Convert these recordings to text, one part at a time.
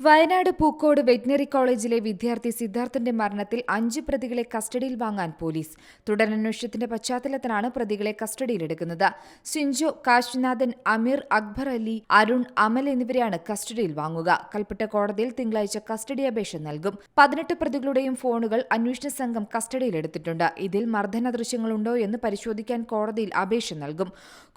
Wayanad Pookode veterinary കോളേജിലെ വിദ്യാർത്ഥി സിദ്ധാർത്ഥന്റെ മരണത്തിൽ അഞ്ച് പ്രതികളെ കസ്റ്റഡിയിൽ വാങ്ങാൻ പോലീസ്. തുടരന്വേഷണത്തിന്റെ പശ്ചാത്തലത്തിലാണ് പ്രതികളെ കസ്റ്റഡിയിലെടുക്കുന്നത് സിഞ്ചു കാശ്നാഥൻ അമീർ അക്ബർ അലി അരുൺ അമൽ എന്നിവരെയാണ് കസ്റ്റഡിയിൽ വാങ്ങുക. കൽപ്പറ്റ കോടതിയിൽ തിങ്കളാഴ്ച കസ്റ്റഡി അപേക്ഷ നൽകും. പതിനെട്ട് പ്രതികളുടെയും ഫോണുകൾ അന്വേഷണ സംഘം കസ്റ്റഡിയിലെടുത്തിട്ടുണ്ട് ഇതിൽ മർദ്ദന ദൃശ്യങ്ങളുണ്ടോ എന്ന് പരിശോധിക്കാൻ കോടതിയിൽ അപേക്ഷ നൽകും.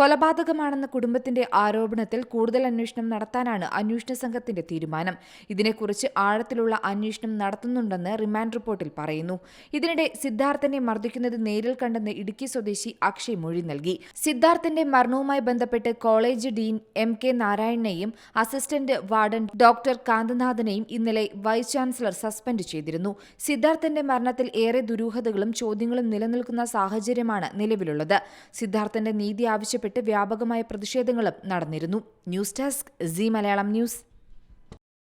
കൊലപാതകമാണെന്ന കുടുംബത്തിന്റെ ആരോപണത്തിൽ കൂടുതൽ അന്വേഷണം നടത്താനാണ് അന്വേഷണ സംഘത്തിന്റെ തീരുമാനം. ഇതിനെക്കുറിച്ച് ആഴത്തിലുള്ള അന്വേഷണം നടത്തുന്നുണ്ടെന്ന് റിമാൻഡ് റിപ്പോർട്ടിൽ പറയുന്നു. ഇതിനിടെ സിദ്ധാർത്ഥനെ മർദ്ദിക്കുന്നത് നേരിൽ കണ്ടെന്ന് ഇടുക്കി സ്വദേശി അക്ഷയ് മൊഴി നൽകി. സിദ്ധാർത്ഥന്റെ മരണവുമായി ബന്ധപ്പെട്ട് കോളേജ് ഡീൻ എം കെ നാരായണനെയും അസിസ്റ്റന്റ് വാർഡൻ ഡോക്ടർ കാന്തനാഥനെയും ഇന്നലെ വൈസ് ചാൻസലർ സസ്പെൻഡ് ചെയ്തിരുന്നു. സിദ്ധാർത്ഥന്റെ മരണത്തിൽ ഏറെ ദുരൂഹതകളും ചോദ്യങ്ങളും നിലനിൽക്കുന്ന സാഹചര്യമാണ് നിലവിലുള്ളത്. സിദ്ധാർത്ഥന്റെ നീതി ആവശ്യപ്പെട്ട് വ്യാപകമായ പ്രതിഷേധങ്ങളും നടന്നിരുന്നു. News desk C Malayalam news.